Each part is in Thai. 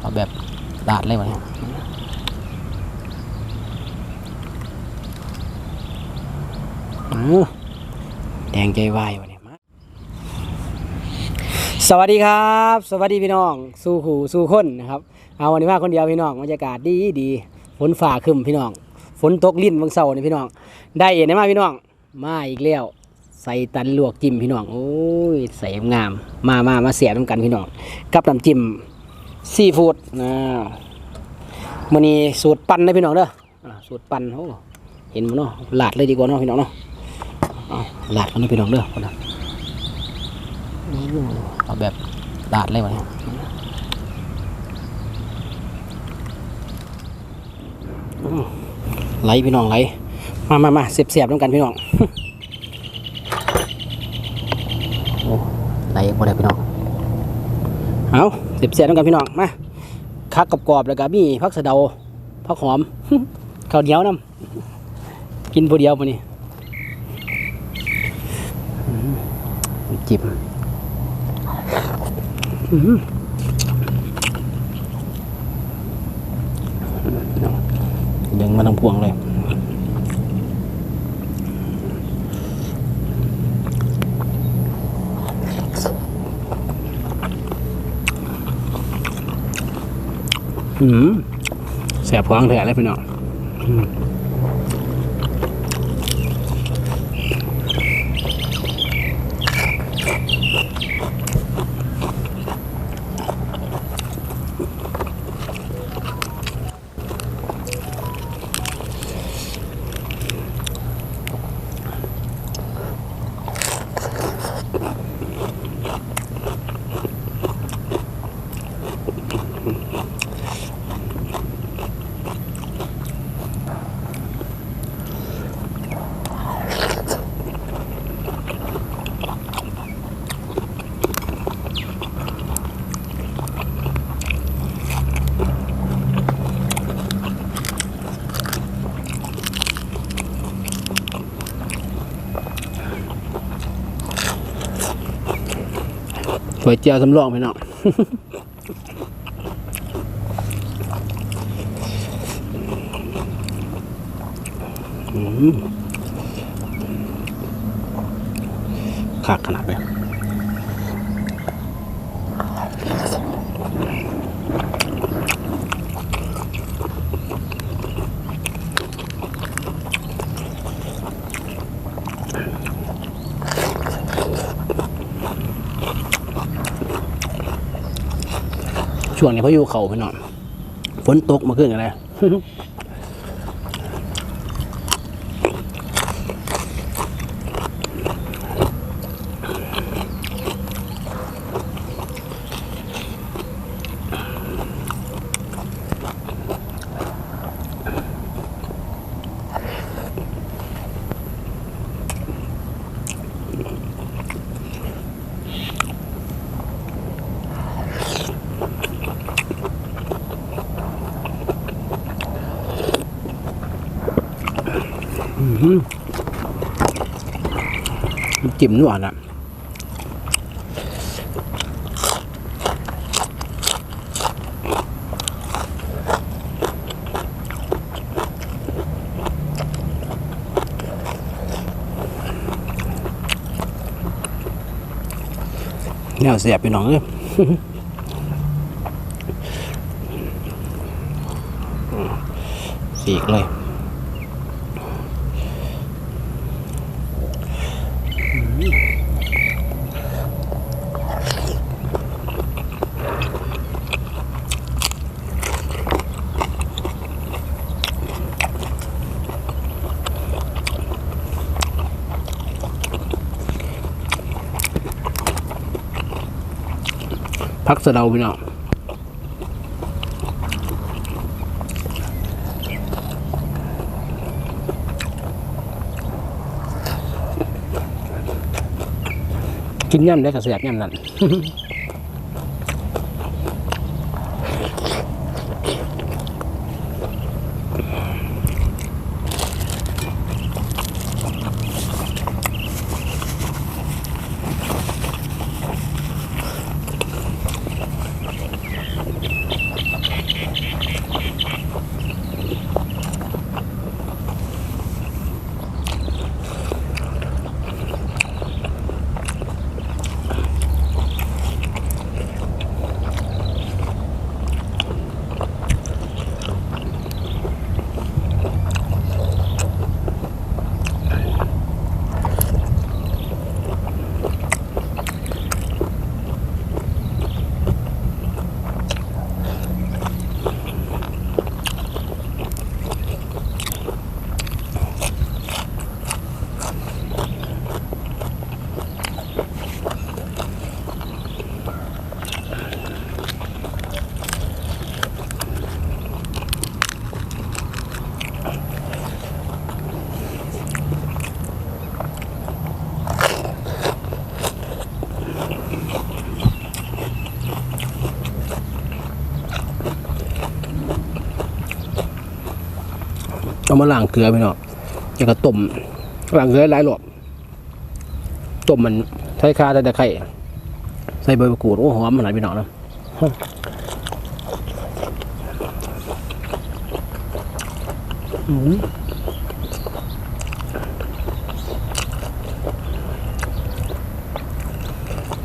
เอาแบบดาดเลยวะเนี่ยอืมแดงใจวายวะเนี่ยมาสวัสดีครับ สวัสดีพี่น้อง สู่หูสู่คนนะครับ เอาวันนี้มาคนเดียวพี่น้องบรรยากาศดีดีฝนฝ่าคึมพี่น้อง ฝนตกลิ้นบางเสาร์นี่พี่น้อง ได้เอ็นได้มาพี่น้อง มาอีกแล้วใส่ตันลวกจิ้มพี่น้อง โอ้ย ใส่งาม มามามาเสียบน้ำกันพี่น้อง กับน้ำจิ้ม ซีฟูดนะมันนี้สูตรปั่นนะพี่น้องเด้อสูตรปั่นโอ้เห็นมั้เนาะหลาดเลยดีกว่าเนาะพี่น้องเนาะเอาลาดกันนะพี่น้องเด้อคนละอืมเอาแบบหลาดเลยวะเนี่ยไหลพี่น้องไหลมามามาเสียบเสียบๆน้ำกันพี่น้องโอ้ไหลบ่ได้พี่น้อง เอาเสียบเสียบน้ำกันพี่น้องมาคักกรอบๆแล้วก็มีผักสะเดาผักหอมข้าวเหนียวน้ำกินผู้เดียวมานี่จิ้มอืมยังมาทั้งพวงเลย อืมแสบพ้องแท้เลยพี่น้อง ก๋วยเจียวสำรองพี่น้องขาดขนาดเลย ช่วงนี้พายุเข่าพี่น้องฝนตกมาขึ้นกันเลย จิ้มนวดอะแนวเสียบไปหน้องเอ้ยสีกเลย พักสะเดาพี่น้องกินย่ำได้กับเสียบย่ำนั่น มาล้างเกลือพี่น้องแล้วก็ต้มล้างเกลือหลายรอบต้มมันใช้คาแต่ตะไคร้ใส่ใบมะกรูดโอ้หอมมันหลายพี่น้องนะอืม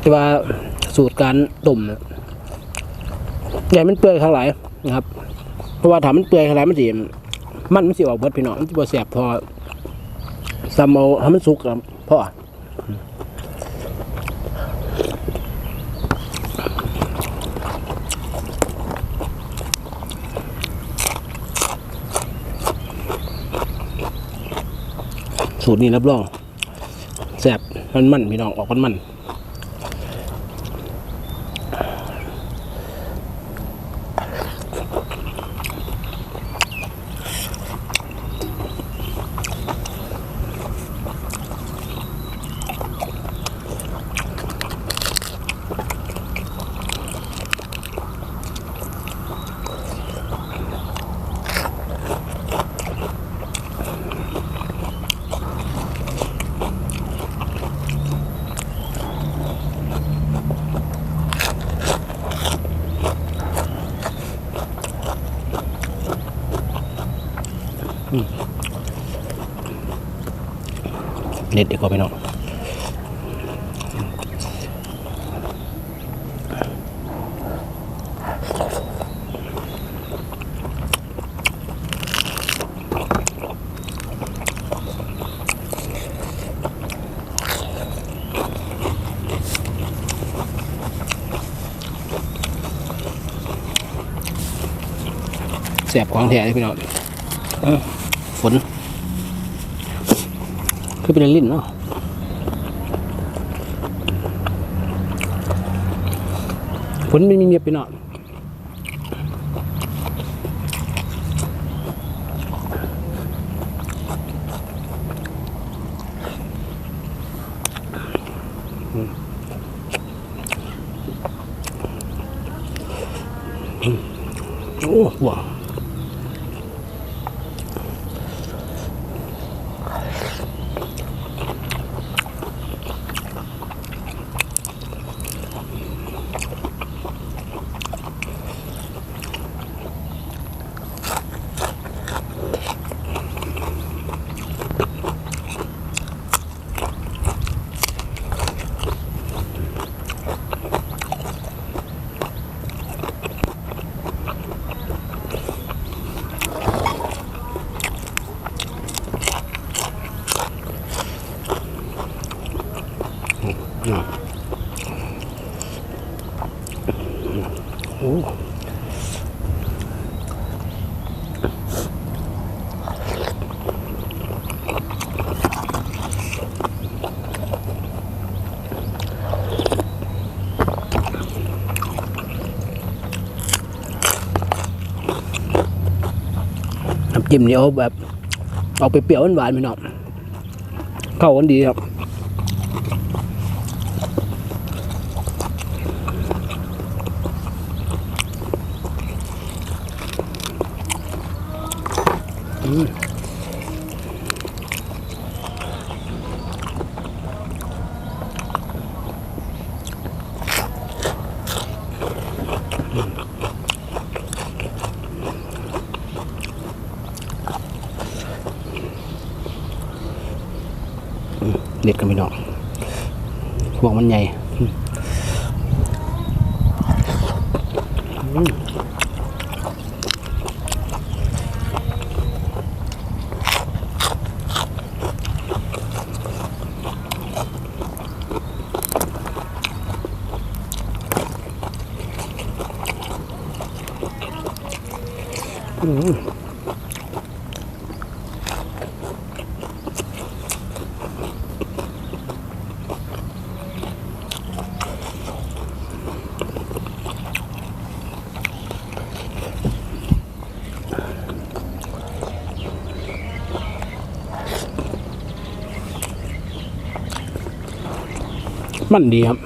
แต่ว่าสูตรการต้มใหญ่มันเปื่อยข้างหลายนะครับ เพราะว่าถามันเปื่อยข้างหลายมันสิ มันมันสิออกเบิดพี่น้องมันสิบ่แสบพอซ้ำเอาให้มันสุกครับพ่อสูตรนี้รับรองแสบมันมันพี่น้องออกมันมัน เด็ดดีกว่าพี่น้องแสบของแท้เลยพี่น้องเอ้าฝน คือเป็นลิ้นเนาะฝนไม่มีเมียบไปเนาะโอ้ว้าว จิ้มเนี่เอาแบบ ออกไปเปรี้ยวหวานๆไปหน่อยเข้ากันดีครับ กันไปเนาะพวกมันใหญ่อืม มันดีครับ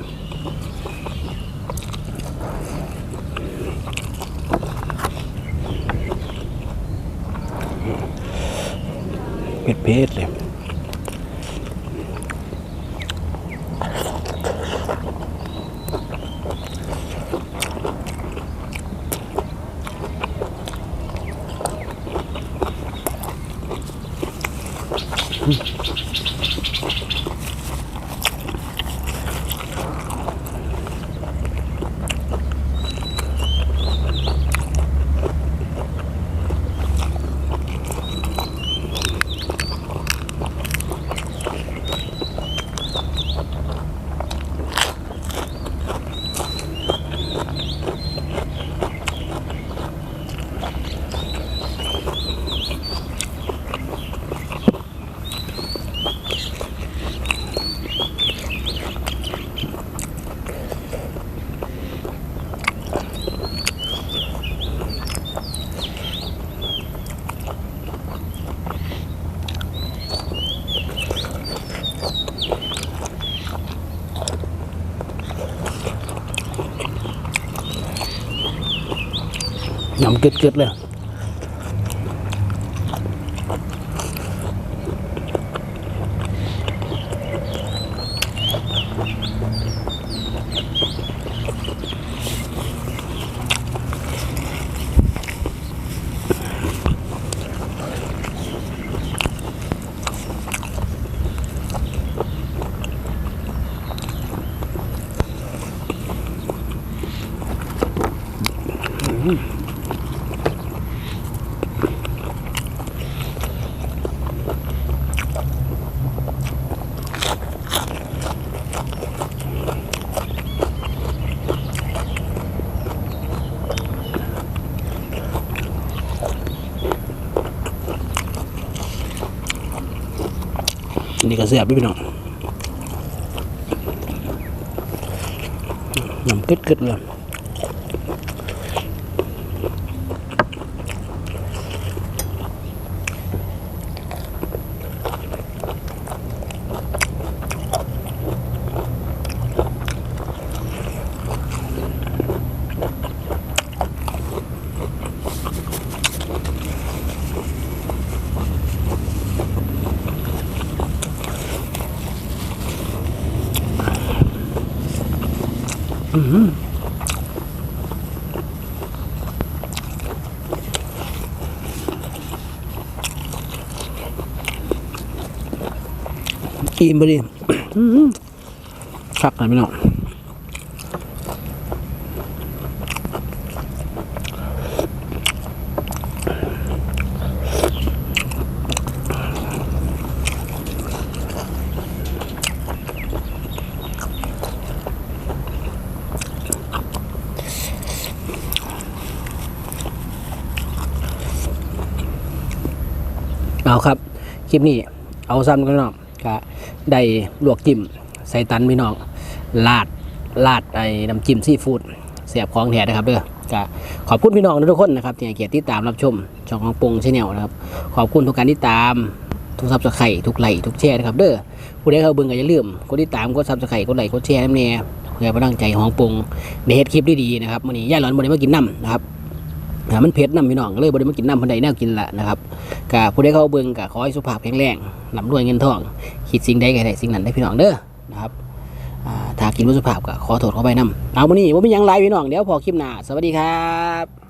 อผ็ดเผ็ดเลยอืม ยำกึดๆเลยนี่ก็ เสียบด้วยพี่น้องยำกึดๆเลย อิ่มพอดีอื้อหือคักเลยพี่น้อย เอาครับ คลิปนี้เอาซ้ำกันเนาะก็ได้ลวกจิ้มใส่ตันพี่น้องลาดลาดไอ้น้ำจิ้มซีฟู้ดเสียบของแท้นะครับเด้อก็ขอบคุณพี่น้องทุกคนนะครับที่ให้เกียรติติดตามรับชมช่องของปงชแนลนะครับ ขอบคุณทุกการติดตามทุกซับสไครต์ทุกไลค์ทุกแชร์นะครับเด้อผู้ใดเข้าเบิ่งก็อย่าลืมกดติดตามกดซับสไครต์กดไลค์กดแชร์น้ำแน่เพื่อเป็นกำลังใจของปงในเฮ็ดคลิปดีๆนะครับวันนี้ย่าหลอนบ่ได้มากินน้ำนะครับ มันเผ็ดน้ำพี่น้องเลยบ่ได้มากินน้ำพันใดแนวกินละนะครับกะผู้ใดเข้าเบิ่งกะขอให้สุขภาพแข็งแรงลำรวยเงินทองคิดสิ่งใดก็ได้สิ่งนั้นได้พี่น้องเด้อนะครับอ่าถ้ากินวัสุภาพก็ขอโทษขอไปนำเอาวันนี้บ่มีหยังไลายพี่น้องเดี๋ยวพอคลิปหน้าสวัสดีครับ